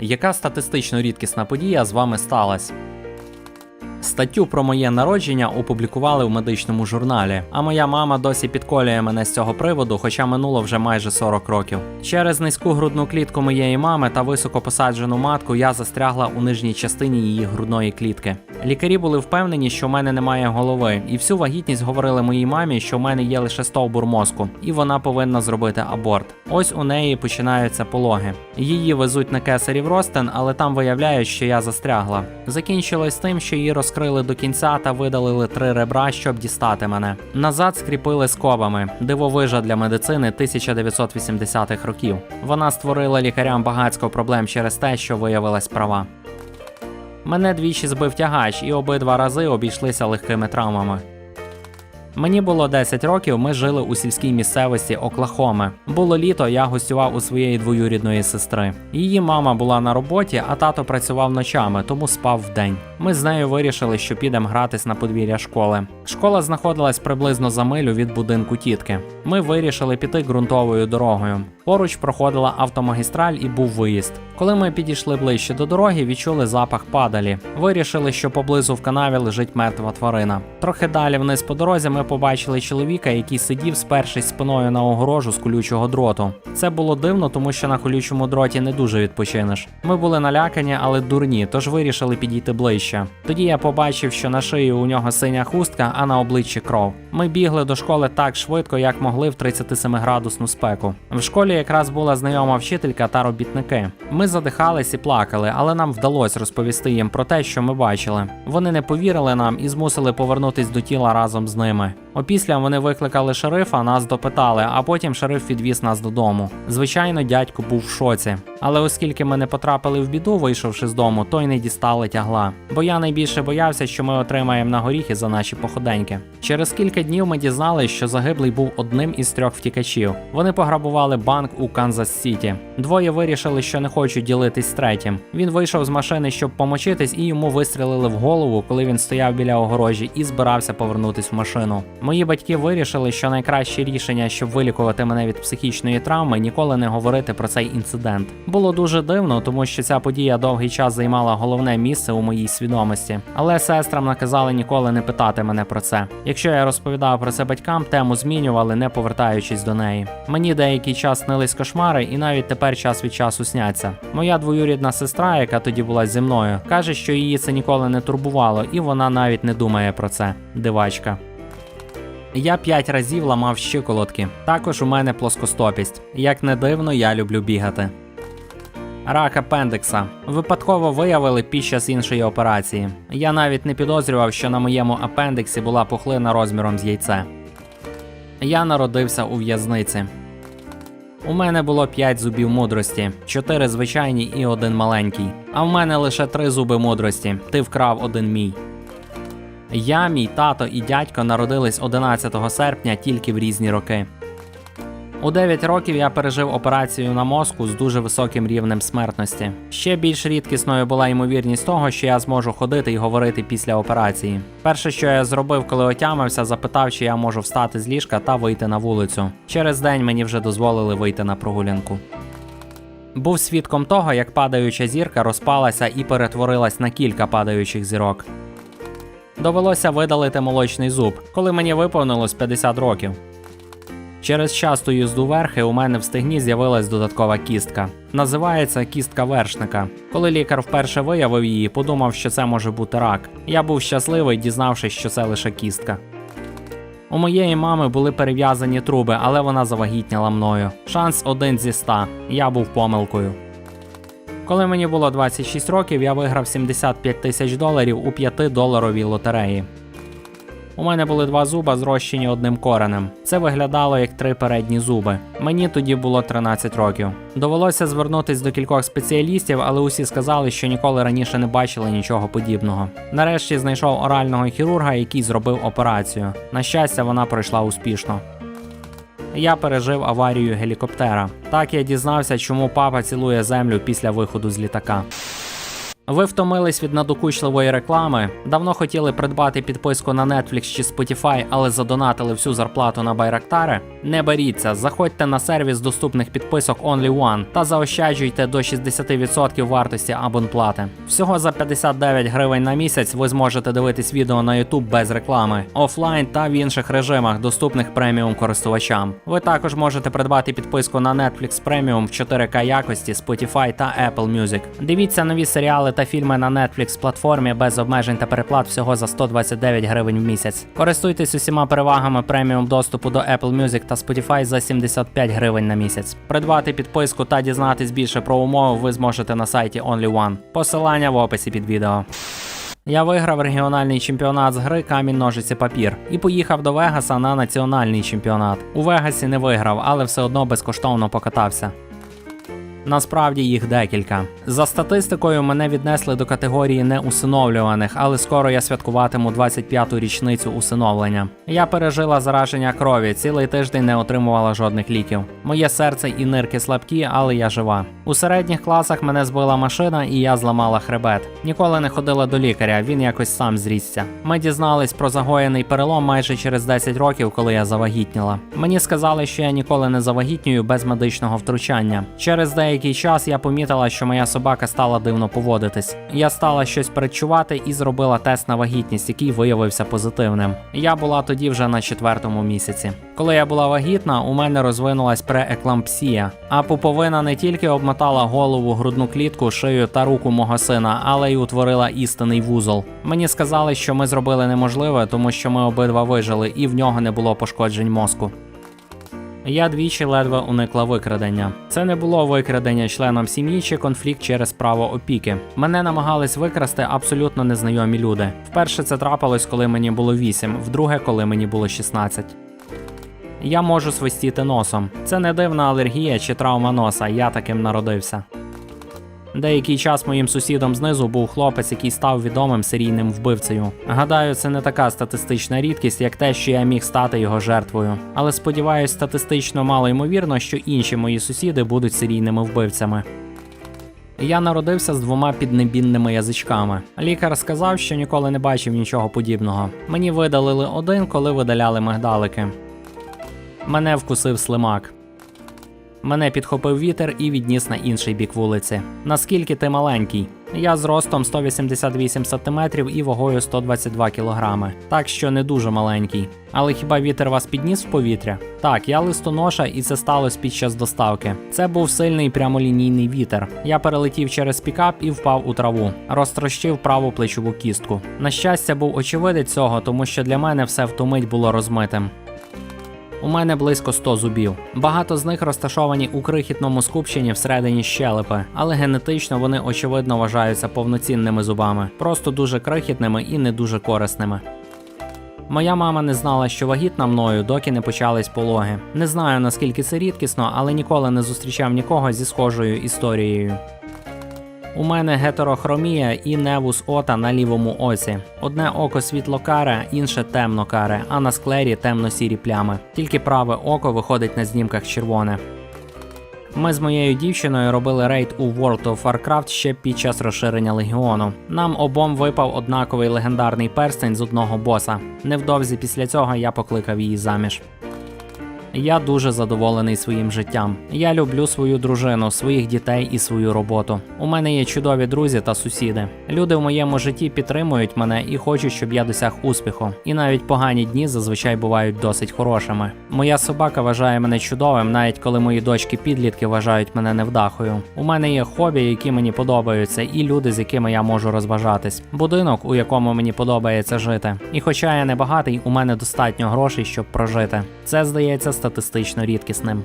Яка статистично рідкісна подія з вами сталася? Статтю про моє народження опублікували в медичному журналі, а моя мама досі підколює мене з цього приводу, хоча минуло вже майже 40 років. Через низьку грудну клітку моєї мами та високо посаджену матку я застрягла у нижній частині її грудної клітки. Лікарі були впевнені, що в мене немає голови, і всю вагітність говорили моїй мамі, що в мене є лише стовбур мозку, і вона повинна зробити аборт. Ось у неї починаються пологи. Її везуть на кесарів ростен, але там виявляють, що я застрягла. Закінчилось тим, що її розкрили до кінця та видалили три ребра, щоб дістати мене. Назад скріпили скобами. Дивовижа для медицини 1980-х років. Вона створила лікарям багатько проблем через те, що виявилась права. Мене двічі збив тягач, і обидва рази обійшлися легкими травмами. Мені було 10 років, ми жили у сільській місцевості Оклахоми. Було літо, я гостював у своєї двоюрідної сестри. Її мама була на роботі, а тато працював ночами, тому спав вдень. Ми з нею вирішили, що підемо гратись на подвір'я школи. Школа знаходилась приблизно за милю від будинку тітки. Ми вирішили піти ґрунтовою дорогою. Поруч проходила автомагістраль і був виїзд. Коли ми підійшли ближче до дороги, відчули запах падалі. Вирішили, що поблизу в канаві лежить мертва тварина. Трохи далі вниз по дорозі ми побачили чоловіка, який сидів, спершись спиною на огорожу з колючого дроту. Це було дивно, тому що на колючому дроті не дуже відпочинеш. Ми були налякані, але дурні, тож вирішили підійти ближче. Тоді я побачив, що на шиї у нього синя хустка, а на обличчі кров. Ми бігли до школи так швидко, як могли в 37-градусну спеку. В школі якраз була знайома вчителька та робітники. Ми задихались і плакали, але нам вдалося розповісти їм про те, що ми бачили. Вони не повірили нам і змусили повернутись до тіла разом з ними. Опісля вони викликали шерифа, нас допитали, а потім шериф відвіз нас додому. Звичайно, дядько був в шоці. Але оскільки ми не потрапили в біду, вийшовши з дому, то й не дістали тягла. Бо я найбільше боявся, що ми отримаємо на горіхи за наші походеньки. Через кілька днів ми дізналися, що загиблий був одним із трьох втікачів. Вони пограбували банк у Канзас Сіті. Двоє вирішили, що не хочуть ділитись з третім. Він вийшов з машини, щоб помочитись, і йому вистрілили в голову, коли він стояв біля огорожі і збирався повернутись в машину. Мої батьки вирішили, що найкраще рішення, щоб вилікувати мене від психічної травми, ніколи не говорити про цей інцидент. Було дуже дивно, тому що ця подія довгий час займала головне місце у моїй свідомості. Але сестрам наказали ніколи не питати мене про це. Якщо я розповідав про це батькам, тему змінювали, не повертаючись до неї. Мені деякий час снились кошмари, і навіть тепер час від часу сняться. Моя двоюрідна сестра, яка тоді була зі мною, каже, що її це ніколи не турбувало, і вона навіть не думає про це. Дивачка. Я п'ять разів ламав щиколотки. Також у мене плоскостопість. Як не дивно, я люблю бігати. Рак апендикса. Випадково виявили під час іншої операції. Я навіть не підозрював, що на моєму апендиксі була пухлина розміром з яйце. Я народився у в'язниці. У мене було 5 зубів мудрості, 4 звичайні і один маленький. А в мене лише 3 зуби мудрості. Ти вкрав один мій. Я, мій тато і дядько народились 11 серпня тільки в різні роки. У 9 років я пережив операцію на мозку з дуже високим рівнем смертності. Ще більш рідкісною була ймовірність того, що я зможу ходити і говорити після операції. Перше, що я зробив, коли отямився, запитав, чи я можу встати з ліжка та вийти на вулицю. Через день мені вже дозволили вийти на прогулянку. Був свідком того, як падаюча зірка розпалася і перетворилась на кілька падаючих зірок. Довелося видалити молочний зуб, коли мені виповнилось 50 років. Через часту їзду верхи у мене в стегні з'явилась додаткова кістка. Називається кістка вершника. Коли лікар вперше виявив її, подумав, що це може бути рак. Я був щасливий, дізнавшись, що це лише кістка. У моєї мами були перев'язані труби, але вона завагітніла мною. Шанс один зі ста. Я був помилкою. Коли мені було 26 років, я виграв 75 тисяч доларів у 5-доларовій лотереї. У мене були два зуба, зрощені одним коренем. Це виглядало як три передні зуби. Мені тоді було 13 років. Довелося звернутись до кількох спеціалістів, але усі сказали, що ніколи раніше не бачили нічого подібного. Нарешті знайшов орального хірурга, який зробив операцію. На щастя, вона пройшла успішно. Я пережив аварію гелікоптера. Так я дізнався, чому папа цілує землю після виходу з літака. Ви втомились від надокучливої реклами, давно хотіли придбати підписку на Netflix чи Spotify, але задонатили всю зарплату на Байрактари? Не беріться, заходьте на сервіс доступних підписок Only One та заощаджуйте до 60% вартості абонплати. Всього за 59 гривень на місяць ви зможете дивитись відео на YouTube без реклами, офлайн та в інших режимах, доступних преміум користувачам. Ви також можете придбати підписку на Netflix Premium в 4К якості, Spotify та Apple Music. Дивіться нові серіали та фільми на Netflix платформі без обмежень та переплат всього за 129 гривень в місяць. Користуйтесь усіма перевагами преміум доступу до Apple Music та Spotify за 75 гривень на місяць. Придбати підписку та дізнатись більше про умови ви зможете на сайті Only One. Посилання в описі під відео. Я виграв регіональний чемпіонат з гри камінь ножиці папір і поїхав до Вегаса на національний чемпіонат. У Вегасі не виграв, але все одно безкоштовно покатався. Насправді їх декілька. За статистикою мене віднесли до категорії неусиновлюваних, але скоро я святкуватиму 25-ту річницю усиновлення. Я пережила зараження крові, цілий тиждень не отримувала жодних ліків. Моє серце і нирки слабкі, але я жива. У середніх класах мене збила машина і я зламала хребет. Ніколи не ходила до лікаря, він якось сам зрісся. Ми дізнались про загоєний перелом майже через 10 років, коли я завагітніла. Мені сказали, що я ніколи не завагітнюю без медичного втручання. Через деякий час я помітила, що моя собака стала дивно поводитись. Я стала щось передчувати і зробила тест на вагітність, який виявився позитивним. Я була тоді вже на четвертому місяці. Коли я була вагітна, у мене розвинулась прееклампсія, а пуповина не тільки обмотала голову, грудну клітку, шию та руку мого сина, але й утворила істинний вузол. Мені сказали, що ми зробили неможливе, тому що ми обидва вижили, і в нього не було пошкоджень мозку. Я двічі ледве уникла викрадення. Це не було викрадення членом сім'ї чи конфлікт через право опіки. Мене намагались викрасти абсолютно незнайомі люди. Вперше це трапилось, коли мені було 8, вдруге, коли мені було 16. Я можу свистіти носом. Це не дивна алергія чи травма носа, я таким народився. Деякий час моїм сусідом знизу був хлопець, який став відомим серійним вбивцею. Гадаю, це не така статистична рідкість, як те, що я міг стати його жертвою. Але сподіваюсь, статистично мало ймовірно, що інші мої сусіди будуть серійними вбивцями. Я народився з двома піднебінними язичками. Лікар сказав, що ніколи не бачив нічого подібного. Мені видалили один, коли видаляли мигдалики. Мене вкусив слимак. Мене підхопив вітер і відніс на інший бік вулиці. Наскільки ти маленький? Я з ростом 188 см і вагою 122 кг, так що не дуже маленький. Але хіба вітер вас підніс в повітря? Так, я листоноша, і це сталося під час доставки. Це був сильний прямолінійний вітер. Я перелетів через пікап і впав у траву, розтрощив праву плечову кістку. На щастя, був очевидець цього, тому що для мене все втомить було розмитим. У мене близько 100 зубів. Багато з них розташовані у крихітному скупченні всередині щелепи, але генетично вони очевидно вважаються повноцінними зубами, просто дуже крихітними і не дуже корисними. Моя мама не знала, що вагітна мною, доки не почались пологи. Не знаю наскільки це рідкісно, але ніколи не зустрічав нікого зі схожою історією. У мене гетерохромія і невус ота на лівому оці. Одне око світло-каре, інше темно-каре, а на склері темно-сірі плями. Тільки праве око виходить на знімках червоне. Ми з моєю дівчиною робили рейд у World of Warcraft ще під час розширення легіону. Нам обом випав однаковий легендарний перстень з одного боса. Невдовзі після цього я покликав її заміж. Я дуже задоволений своїм життям. Я люблю свою дружину, своїх дітей і свою роботу. У мене є чудові друзі та сусіди. Люди в моєму житті підтримують мене і хочуть, щоб я досяг успіху. І навіть погані дні зазвичай бувають досить хорошими. Моя собака вважає мене чудовим, навіть коли мої дочки підлітки вважають мене невдахою. У мене є хобі, які мені подобаються, і люди, з якими я можу розважатись. Будинок, у якому мені подобається жити. І хоча я не багатий, у мене достатньо грошей, щоб прожити. Це здається статистично рідкісним.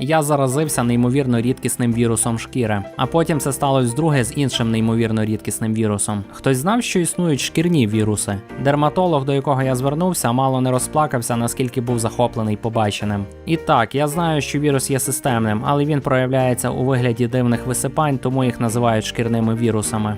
Я заразився неймовірно рідкісним вірусом шкіри, а потім це сталося вдруге з іншим неймовірно рідкісним вірусом. Хтось знав, що існують шкірні віруси. Дерматолог, до якого я звернувся, мало не розплакався, наскільки був захоплений побаченим. І так, я знаю, що вірус є системним, але він проявляється у вигляді дивних висипань, тому їх називають шкірними вірусами.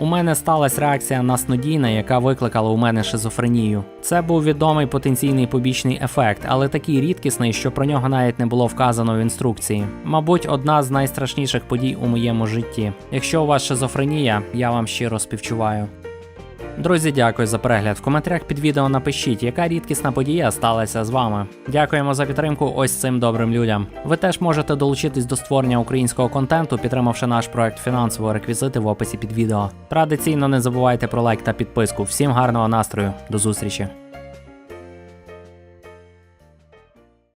У мене сталася реакція на снодійна, яка викликала у мене шизофренію. Це був відомий потенційний побічний ефект, але такий рідкісний, що про нього навіть не було вказано в інструкції. Мабуть, одна з найстрашніших подій у моєму житті. Якщо у вас шизофренія, я вам щиро співчуваю. Друзі, дякую за перегляд. В коментарях під відео напишіть, яка рідкісна подія сталася з вами. Дякуємо за підтримку ось цим добрим людям. Ви теж можете долучитись до створення українського контенту, підтримавши наш проект фінансово реквізити в описі під відео. Традиційно не забувайте про лайк та підписку. Всім гарного настрою, до зустрічі!